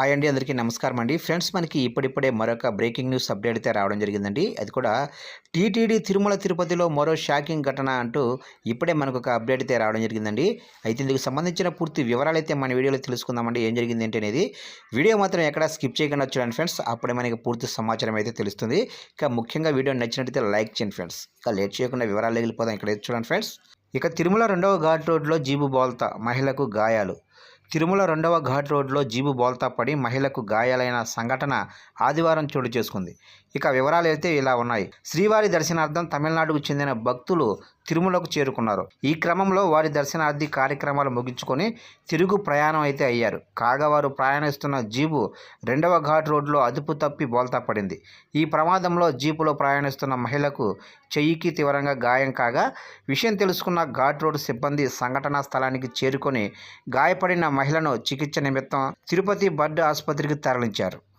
Hi అండి అందరికీ నమస్కారం అండి. ఫ్రెండ్స్ మనకి ఇప్పుడిప్పుడే మరొక బ్రేకింగ్ న్యూస్ అప్డేట్ అయితే రావడం జరిగిందండి. అది కూడా టీటీడీ తిరుమల తిరుపతిలో మరో షాకింగ్ ఘటన అంటూ ఇప్పుడే మనకు ఒక అప్డేట్ అయితే రావడం జరిగిందండి. అయితే ఇందుకు సంబంధించిన పూర్తి వివరాలు అయితే మన వీడియోలో తెలుసుకుందామండి ఏం జరిగింది ఏంటి అనేది. వీడియో మాత్రం ఎక్కడ స్కిప్ చేయకుండా చూడండి ఫ్రెండ్స్. అప్పుడే మనకి పూర్తి సమాచారం అయితే తెలుస్తుంది. ఇక ముఖ్యంగా వీడియో నచ్చినట్టయితే లైక్ చేయండి ఫ్రెండ్స్. ఇక లేట్ చేయకుండా వివరాలు వెళ్ళిపోదాం ఇక్కడ చూడండి ఫ్రెండ్స్. ఇక తిరుమల రెండవ ఘాట్ రోడ్లో జీబు బోల్తా మహిళకు గాయాలు. తిరుమల రెండవ ఘాట్ రోడ్లో జీబు బోల్తా పడి మహిళకు గాయాలైన సంఘటన ఆదివారం చోటు చేసుకుంది. ఇక వివరాలు అయితే ఇలా ఉన్నాయి. శ్రీవారి దర్శనార్థం తమిళనాడుకు చెందిన భక్తులు తిరుమలకు చేరుకున్నారు. ఈ క్రమంలో వారి దర్శనార్థి కార్యక్రమాలు ముగించుకొని తిరుగు ప్రయాణం అయితే అయ్యారు. కాగా వారు ప్రయాణిస్తున్న జీపు రెండవ ఘాట్ రోడ్లో అదుపు తప్పి బోల్తా పడింది. ఈ ప్రమాదంలో జీపులో ప్రయాణిస్తున్న మహిళకు చెయ్యికి తీవ్రంగా గాయం కాగా విషయం తెలుసుకున్న ఘాట్ రోడ్ సిబ్బంది సంఘటనా స్థలానికి చేరుకొని గాయపడిన మహిళను చికిత్స నిమిత్తం తిరుపతి బర్డ్ ఆసుపత్రికి తరలించారు.